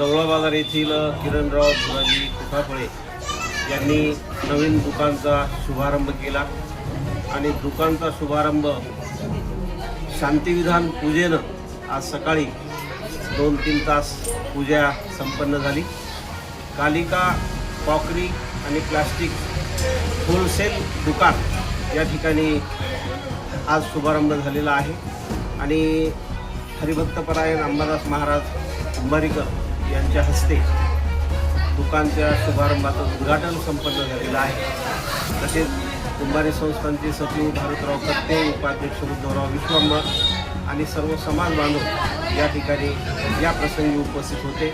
येथील किरणराव सुराजी कुठाफळे यांनी नवीन दुकानचा शुभारंभ केला. आणि दुकानचा शुभारंभ शांतिविधान पूजेनं आज सकाळी दोन तीन तास पूजा संपन्न झाली. कालिका कॉकरी आणि प्लास्टिक होलसेल दुकान या ठिकाणी आज शुभारंभ झालेला आहे. आणि हरिभक्तपरायण अंबादास महाराज अंबारीकर यांच्या हस्ते दुकानच्या शुभारंभाचं उद्घाटन संपन्न झालेलं आहे. तसेच कुंभारे संस्थांचे सचिव भारतराव कत्ते उपाध्यक्ष उद्धवराव विश्वंभर आणि सर्व समाज बांधव या ठिकाणी या प्रसंगी उपस्थित होते.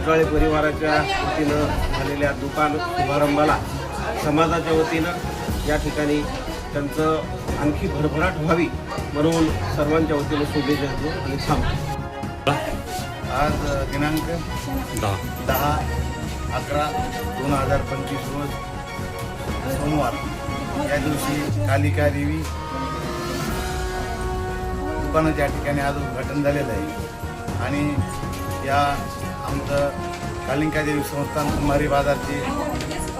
उजाळे परिवाराच्या वतीनं झालेल्या दुकान शुभारंभाला समाजाच्या वतीनं या ठिकाणी त्यांचं आणखी भरभराट व्हावी म्हणून सर्वांच्या वतीनं शुभेच्छा देतो आणि थांबतो. आज दिनांक दहा. दहा अकरा दोन हजार पंचवीस रोज सोमवार. या दिवशी कालिका देवी दुकानाच्या या ठिकाणी आज उद्घाटन झालेलं आहे. आणि या आमचं कालिका देवी संस्थान कुमारी बाजारचे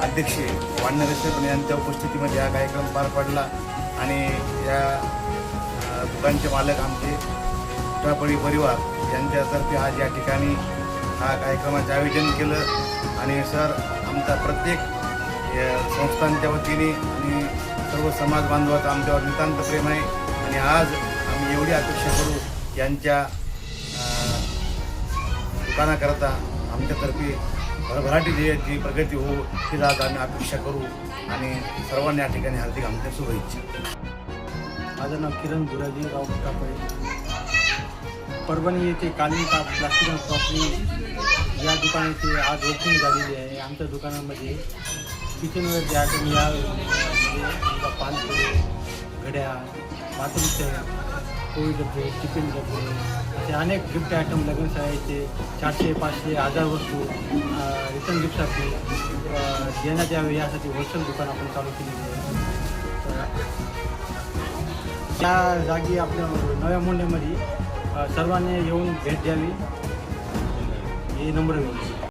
अध्यक्ष वाणनरे साहेब यांच्या उपस्थितीमध्ये हा कार्यक्रम पार पडला आणि या दुकानचे मालक आमचे उठापडी परिवार यांच्यातर्फे आज या ठिकाणी हा कार्यक्रमाचं आयोजन केलं. आणि सर आमचा प्रत्येक संस्थांच्या वतीने आणि सर्व समाज बांधवाचं आमच्यावर नितांत प्रेम आहे. आणि आज आम्ही एवढी अपेक्षा करू यांच्या दुकानाकरता आमच्यातर्फे भरभराटी जी जी प्रगती हो ती आज आम्ही अपेक्षा करू. आणि सर्वांनी या ठिकाणी हार्दिक आमच्या शुभेच्छा. माझं नाव किरण गुराजी राव कापडे परभणी येथे कालिका प्लास्टिक अँड या दुकानाची आज ओपनिंग झालेली आहे. आमच्या दुकानामध्ये किचनवर जे आयटम या म्हणजे पानपुरे घड्या बाथरूमचे पोळी डबे टिफिन डबे असे अनेक गिफ्ट आयटम लग्न शाळेचे चारशे पाचशे हजार वस्तू रिटर्न गिफ्टसाठी देण्यात यावे यासाठी होलसेल दुकान आपण चालू केलेली आहे. त्या जागी आपल्या नव्या मुंडेमध्ये सर्वांनी येऊन भेट द्यावी. हे नम्र विनंती.